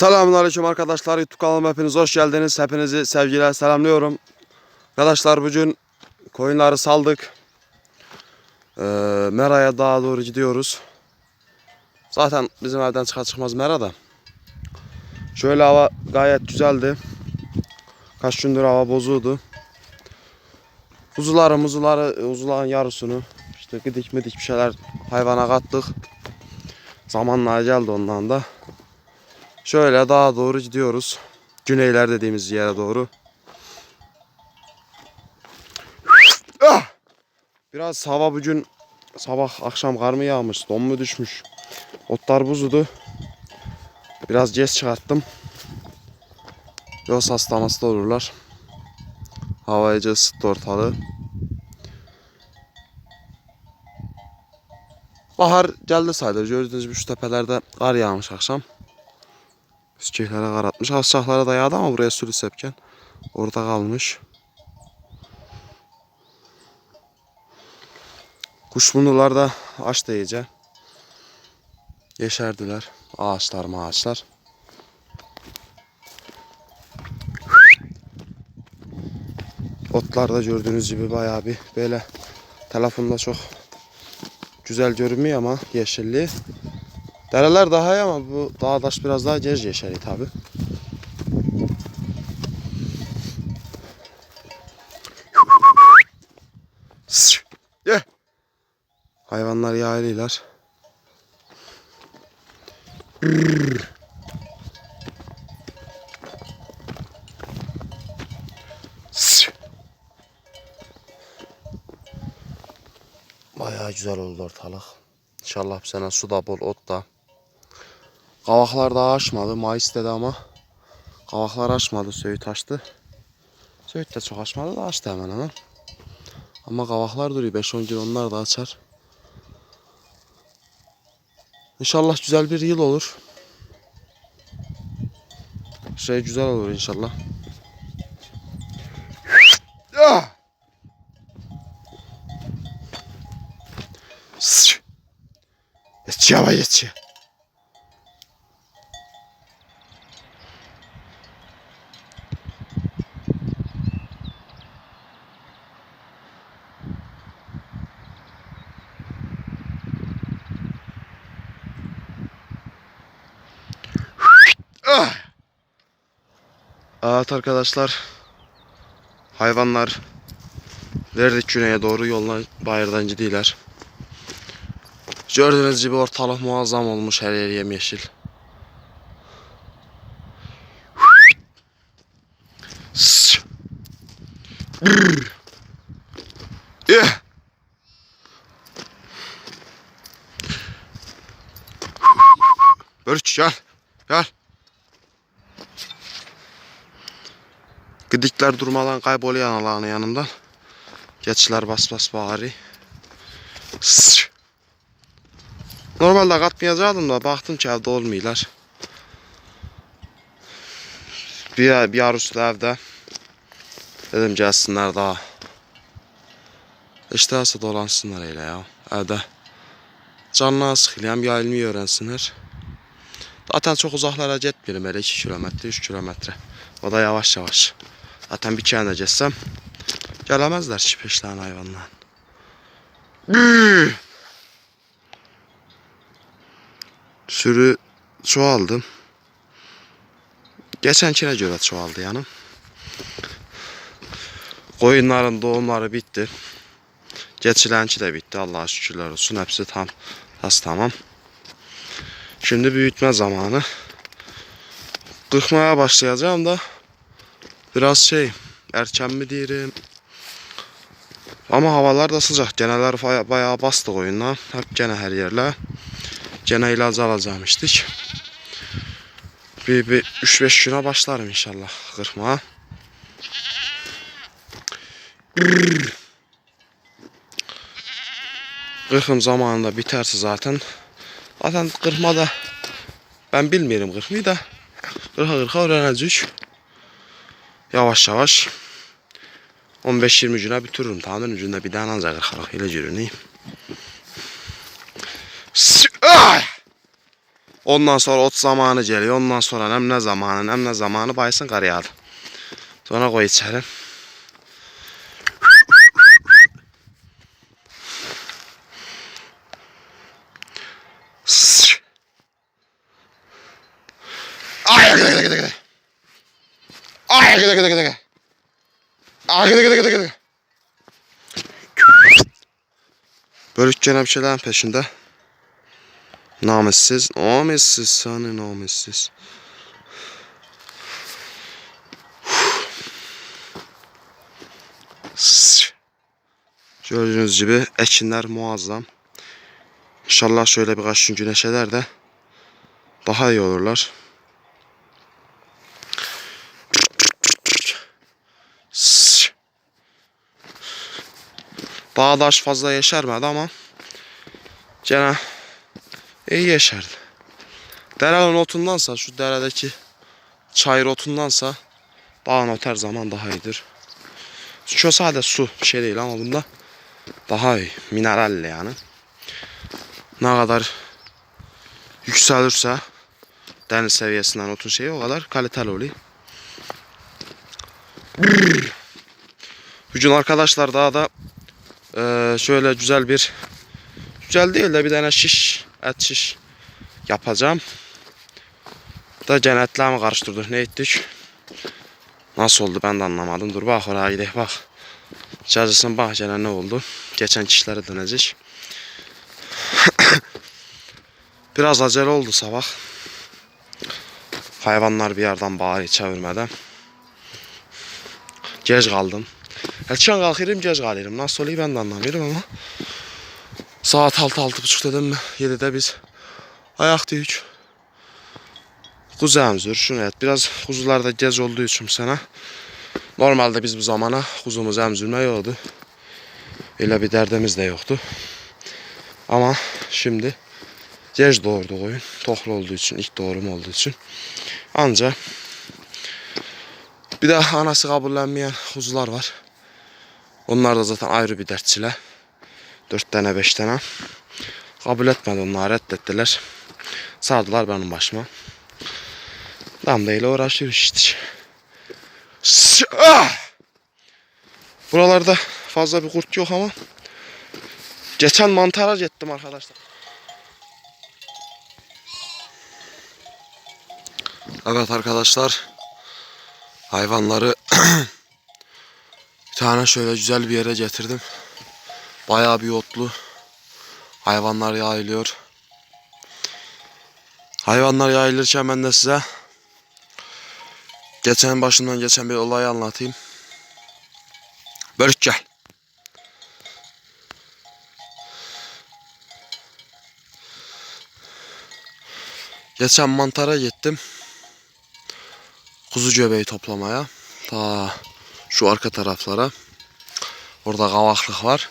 Selamünaleyküm arkadaşlar. YouTube kanalıma hepiniz hoş geldiniz. Hepinizi sevgiyle selamlıyorum. Arkadaşlar bugün koyunları saldık. Ee, Mera'ya daha doğru gidiyoruz. Zaten bizim evden çıkar çıkmaz Mera da. Şöyle hava gayet güzeldi. Kaç gündür hava bozuldu. Kuzuları muzuları, uzuların yarısını işte gıdik midik bir şeyler hayvana kattık. Zamanla geldi ondan da. Şöyle daha doğru gidiyoruz. Güneyler dediğimiz yere doğru. Ah! Biraz hava bugün sabah akşam kar mı yağmış, don mu düşmüş. Otlar buzudu. Biraz geç çıkarttım. Yoksa hasta hasta olurlar. Hava iyice ısıttı ortalığı. Bahar geldi sayılır. Gördüğünüz gibi şu tepelerde kar yağmış akşam. Çiçeklere karatmış. Aşağılara da yağdı ama buraya sürü sepken. Orada kalmış. Kuşbunlular da aç da iyice. Yeşerdiler. Ağaçlar maaçlar. Otlar da gördüğünüz gibi bayağı bir böyle telefonda çok güzel görünmüyor ama yeşilliği. Dereler daha iyi ama bu dağdaş biraz daha gez yeşeri tabi. Ye. Hayvanlar yaylılar. Bayağı güzel oldu ortalık. İnşallah bu sene su da bol, ot da. Kavaklar daha açmadı. Mayıs dedi ama kavaklar açmadı. Söğüt açtı. Söğüt de çok açmadı da açtı hemen hemen. Ama kavaklar duruyor. 5-10 gün onlar da açar. İnşallah güzel bir yıl olur. Şey güzel olur inşallah. Ah! Sş! Yetişiyor ama yetişiyor. Evet arkadaşlar. Hayvanlar verdik güneye doğru yoldan bayırdan gidiyorlar. Gördüğünüz gibi ortalık muazzam olmuş her yer yemyeşil. Sss. Brrr. Yeah. Börç gel. Gel. Gıdikler durmadan kayboluyor analağının yanından. Geçiler bas bas bağırıyor. Normalde katmayacaktım da baktım ki evde olmuyorlar. Bir, bir da evde. Dedim gelsinler daha. İşte nasıl dolansınlar öyle ya evde. Canına sıkılayım ya ilmi öğrensinler. Zaten çok uzaklara gitmiyorum öyle 2 kilometre 3 kilometre. O da yavaş yavaş. Zaten bir kere geçsem gelemezler çipeşlerin hayvanlar. Sürü çoğaldı. Geçenkine göre çoğaldı yani. Koyunların doğumları bitti. Geçilenki de bitti. Allah'a şükürler olsun. Hepsi tam tas tamam. Şimdi büyütme zamanı. Kırkmaya başlayacağım da biraz şey erken mi diyelim. Ama havalar da sıcak. Geneler baya- bayağı bastı koyunlar. Hep gene her yerler. Gene ilacı alacağım içtik. Bir, bir 3-5 güne başlarım inşallah kırmaya. Kırkım zamanında biterse zaten. Zaten kırma da ben bilmiyorum kırmayı da. Kırka kırka öğreneceğiz. Yavaş yavaş. 15-20 güne bitiririm. Tahmin ucunda bir tane ancak kırka ile Ah! Ondan sonra ot zamanı geliyor. Ondan sonra hem ne zamanı hem ne zamanı baysın kar yağdı. Sonra koy içeri. Gıdı. Ay gıdı gıdı gıdı gıdı. Bölük gene bir şeylerin peşinde. Namussiz, namussiz seni namussiz. Sır. Gördüğünüz gibi ekinler muazzam. İnşallah şöyle birkaç gün güneş eder de daha iyi olurlar. Bağdaş fazla yeşermedi ama gene iyi yeşerdi. Derenin otundansa şu deredeki çayır otundansa dağın ot her zaman daha iyidir. Şu sade su bir şey değil ama bunda daha iyi. Mineralli yani. Ne kadar yükselirse deniz seviyesinden otun şeyi o kadar kaliteli oluyor. Bugün arkadaşlar daha da eee, şöyle güzel bir güzel değil de bir tane şiş et şiş yapacağım. Da gene etlerimi karıştırdık ne ettik? Nasıl oldu ben de anlamadım. Dur bak oraya gidelim bak. Cacısın bak gene ne oldu? Geçen kişilere dönecek. Biraz acele oldu sabah. Hayvanlar bir yerden bağırıyor çevirmeden. Geç kaldım. Erken kalkıyorum geç kalıyorum. Nasıl oluyor ben de anlamıyorum ama. Saat 6-6.30 dedim mi? 7'de biz ayaktayız. Kuzu emzir. Şunu et. Biraz kuzularda gez olduğu için sana. Normalde biz bu zamana kuzumuzu emzirme yoktu. Öyle bir derdimiz de yoktu. Ama şimdi gez doğurdu koyun. Tohlu olduğu için, ilk doğurum olduğu için. Anca bir de anası kabullenmeyen kuzular var. Onlar da zaten ayrı bir dert çile. Dört tane beş tane. Kabul etmedi onlar reddettiler. Sardılar benim başıma. Damda ile uğraşıyor işte. Ah! Buralarda fazla bir kurt yok ama geçen mantara gittim arkadaşlar. Evet arkadaşlar hayvanları tane şöyle güzel bir yere getirdim. Bayağı bir otlu. Hayvanlar yayılıyor. Hayvanlar yayılırken ben de size geçen başından geçen bir olayı anlatayım. Bölük gel. Geçen mantara gittim. Kuzu göbeği toplamaya. Ta şu arka taraflara. Orada kavaklık var.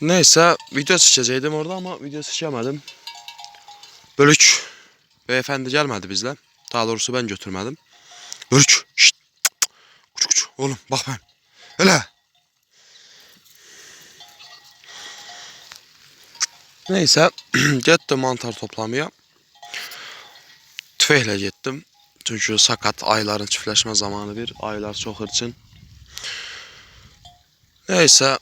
Neyse video seçeceydim orada ama video seçemedim. Bölük beyefendi gelmedi bizle. Daha doğrusu ben götürmedim. Bölük şşt. Kuç kuç oğlum bak ben. Hele. Neyse gittim mantar toplamaya. Tüfeğle gittim. Çünkü sakat ayların çiftleşme zamanı bir. Aylar çok hırçın. Neyse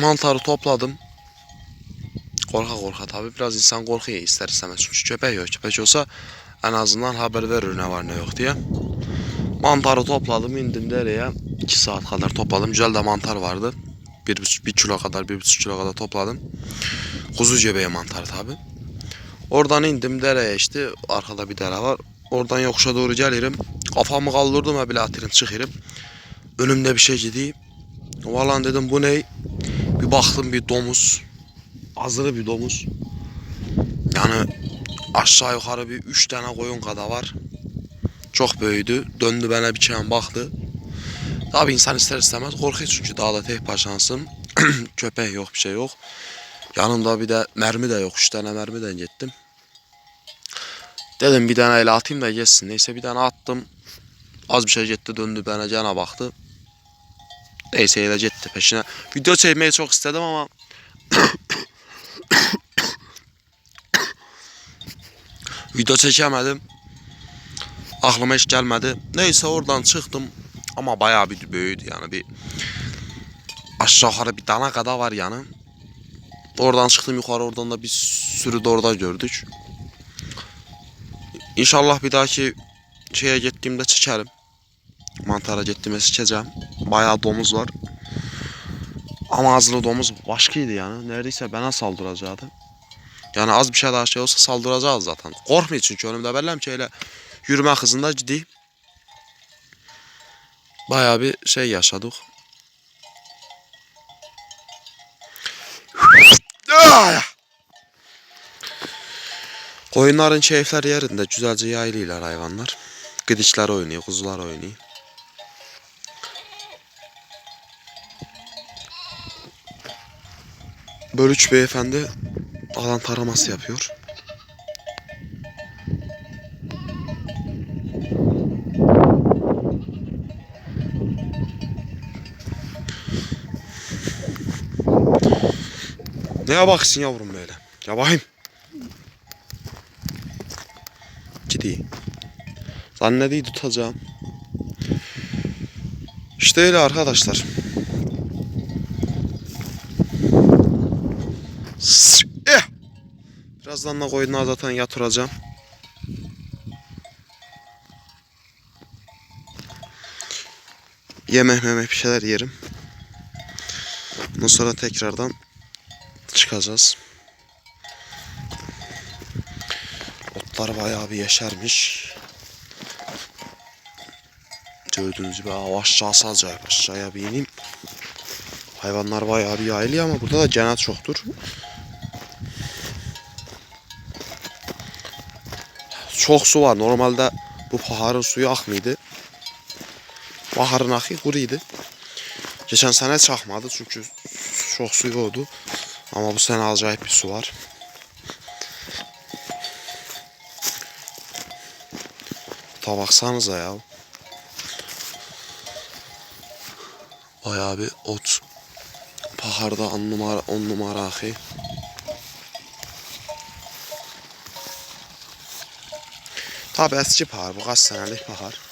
mantarı topladım. Korka tabi biraz insan korkuyor ister istemez çünkü köpek yok. Köpek olsa en azından haber verir ne var ne yok diye. Mantarı topladım indim dereye. 2 saat kadar topladım. Güzel de mantar vardı. Bir, buçuk- bir kilo kadar, bir buçuk kilo kadar topladım. Kuzu göbeği mantarı tabi. Oradan indim dereye işte. Arkada bir dere var. Oradan yokuşa doğru gelirim. Kafamı kaldırdım ha bile atırım çıkırım. Önümde bir şey gidiyor. Vallahi dedim bu ne? Bir baktım bir domuz. Hazırı bir domuz. Yani aşağı yukarı bir üç tane koyun kadar var. Çok büyüdü. Döndü bana bir çeyen baktı. Tabi insan ister istemez korkuyor çünkü dağda tek başansın. Köpek yok bir şey yok. Yanımda bir de mermi de yok. Üç tane mermiden gittim. Dedim bir tane ele atayım da geçsin. Neyse bir tane attım. Az bir şey gitti döndü bana cana baktı. Neyse ele gitti peşine. Video çekmeyi çok istedim ama Video çekemedim. Aklıma hiç gelmedi. Neyse oradan çıktım. Ama bayağı bir büyüdü yani bir aşağı yukarı bir dana kadar var yani. Oradan çıktım yukarı oradan da bir sürü de orada gördük. İnşallah bir dahaki şeye gittiğimde çekerim. Mantara gittiğimde çekeceğim. Bayağı domuz var. Ama azılı domuz başkaydı yani. Neredeyse bana saldıracaktı. Yani az bir şey daha şey olsa saldıracağız zaten. Korkmuyor çünkü önümde bellem ki öyle yürüme hızında ciddi. Bayağı bir şey yaşadık. Koyunların keyifler yerinde. Güzelce yaylıyorlar hayvanlar. Gıdıçlar oynuyor, kuzular oynuyor. Bölüç beyefendi alan taraması yapıyor. Neye baksın yavrum böyle? Ya bakayım. Ciddi. Zannediyi tutacağım. İşte öyle arkadaşlar. Eh. Birazdan da koyunları zaten yatıracağım. Yemek memek bir şeyler yerim. Ondan sonra tekrardan çıkacağız. Otlar bayağı bir yeşermiş. Gördüğünüz gibi aa, aşağısı acayip aşağıya bir ineyim. Hayvanlar bayağı bir yayılıyor ama burada da cennet çoktur. Çok su var. Normalde bu paharın suyu akmıydı. Baharın akı kuruydu. Geçen sene çakmadı çünkü çok suyu oldu. Ama bu sene acayip bir su var. Ta baksanıza ya. Bayağı bir ot. Paharda on numara, on numara ahi. Tabi eski pahar bu kaç senelik pahar.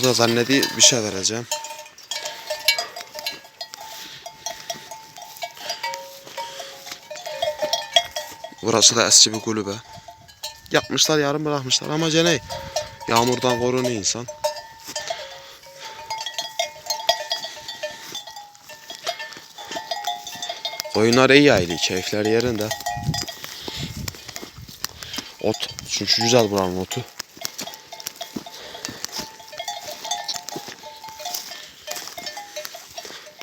Bu da zannedi bir şey vereceğim. Burası da eski bir kulübe. Yapmışlar yarım bırakmışlar ama gene yağmurdan korunuyor insan. Koyunlar iyi yaylı, keyifler yerinde. Ot, çünkü güzel buranın otu.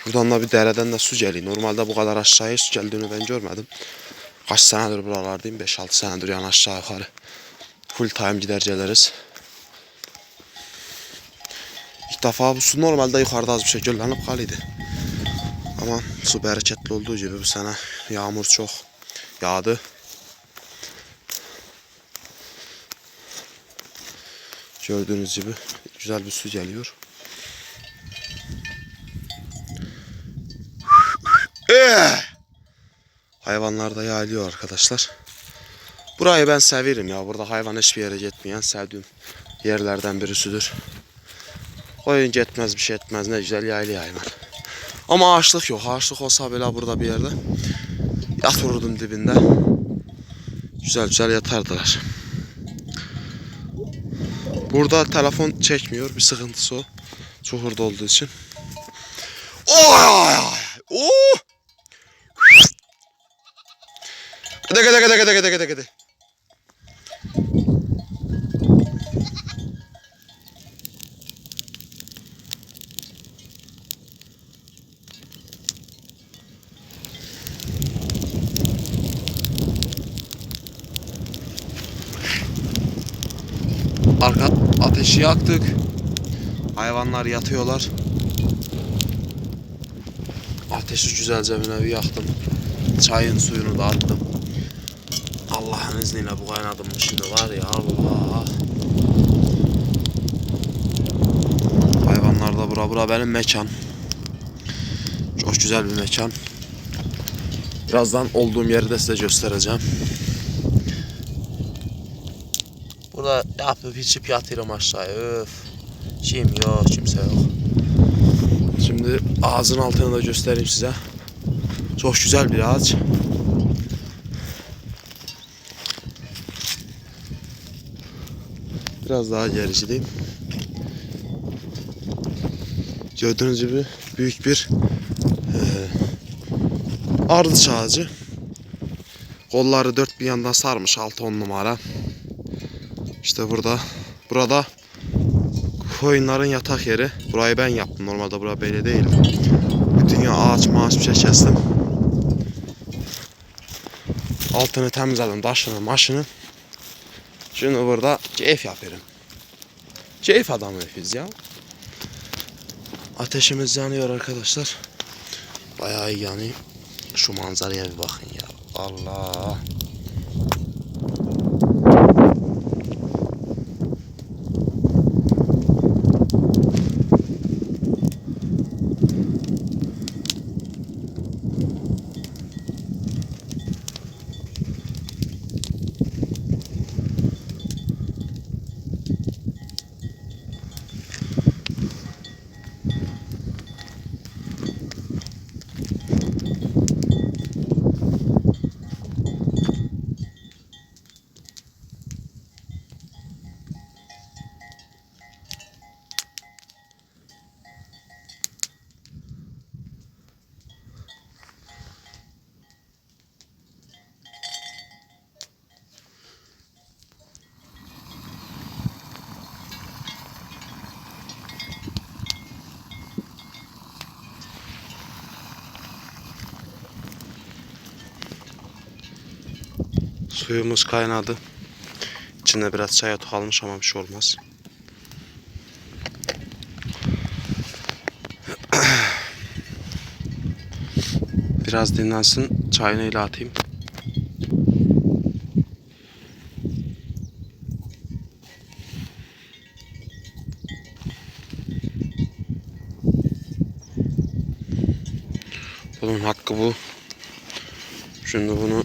Buradan da bir dereden de su geliyor. Normalde bu kadar aşağıya su geldiğini ben görmedim. Kaç senedir buralardayım? 5-6 senedir yani aşağı yukarı. Full time gider geliriz. İlk defa bu su normalde yukarıda az bir şey göllenip kalıydı. Ama su bereketli olduğu gibi bu sene yağmur çok yağdı. Gördüğünüz gibi güzel bir su geliyor. Eh! Hayvanlar da yayılıyor arkadaşlar. Burayı ben severim ya. Burada hayvan hiçbir yere gitmeyen sevdiğim yerlerden birisidir. Koyun gitmez bir şey etmez. Ne güzel yaylı hayvan. Ama ağaçlık yok. Ağaçlık olsa bile burada bir yerde yatırırdım dibinde. Güzel güzel yatardılar. Burada telefon çekmiyor. Bir sıkıntısı o. Çukurda olduğu için. Oy! Gıdı gıdı gıdı gıdı gıdı gıdı gıdı. Arka ateşi yaktık. Hayvanlar yatıyorlar. Ateşi güzelce bir yaktım. çayın suyunu da attım. Allah'ın izniyle bu kaynadım şimdi var ya Allah. Hayvanlarda bura bura benim mekan. Çok güzel bir mekan. Birazdan olduğum yeri de size göstereceğim. Burada yapıp içip yatırım aşağıya. Öf. Kim yok, kimse yok. Şimdi ağzın altını da göstereyim size. Çok güzel bir ağaç. Biraz daha gericileyim. Gördüğünüz gibi büyük bir eee ardıç ağacı. Kolları dört bir yandan sarmış 6-10 numara. İşte burada. Burada koyunların yatak yeri. Burayı ben yaptım. Normalde bura böyle değil. Bütün ya ağaç maaş bir şey kestim. Altını temizledim. Taşını, maşını. Şimdi burada keyif yapıyorum. Keyif adamı biz ya. Ateşimiz yanıyor arkadaşlar. Bayağı iyi yanıyor. Şu manzaraya bir bakın ya. Allah. Suyumuz kaynadı. İçinde biraz çay otu kalmış ama bir şey olmaz. Biraz dinlensin. Çayını ile atayım. Bunun hakkı bu. Şimdi bunu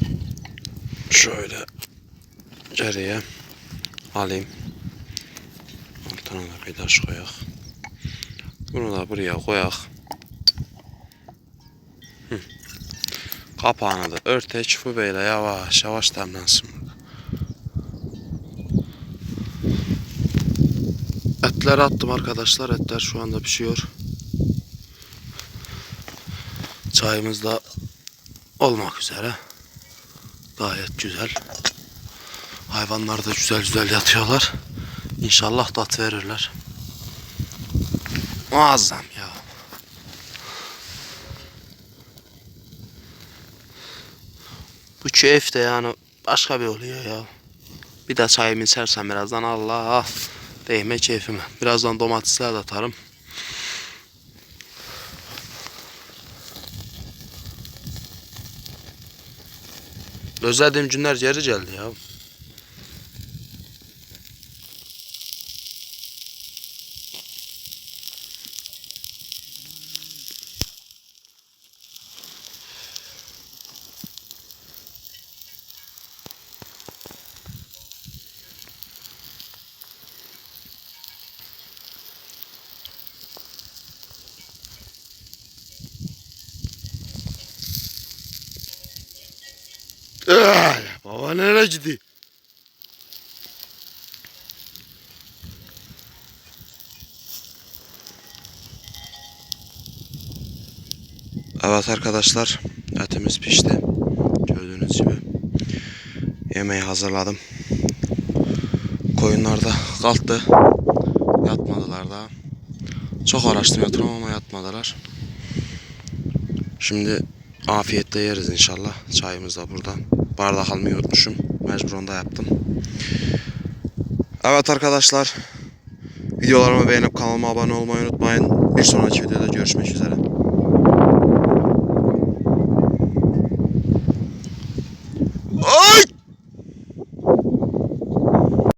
şöyle geriye alayım. Altına da bir taş koyak. Bunu da buraya koyak. Hı. Kapağını da örteç bu böyle yavaş yavaş demlensin. Etler attım arkadaşlar. Etler şu anda pişiyor. Çayımız da olmak üzere. Gayet güzel. Hayvanlar da güzel güzel yatıyorlar. İnşallah tat verirler. Muazzam ya. Bu keyif de yani başka bir oluyor ya. Bir de çayımı içersem birazdan Allah değme keyfime. Birazdan domatesler de atarım. Özlediğim günler geri geldi ya. Evet arkadaşlar etimiz pişti. Gördüğünüz gibi yemeği hazırladım. Koyunlar da kalktı. Yatmadılar daha. Çok araştım yatırım ama yatmadılar. Şimdi afiyetle yeriz inşallah. Çayımız da burada. Bardak almayı unutmuşum. Mecburen de yaptım. Evet arkadaşlar. Videolarımı beğenip kanalıma abone olmayı unutmayın. Bir sonraki videoda görüşmek üzere.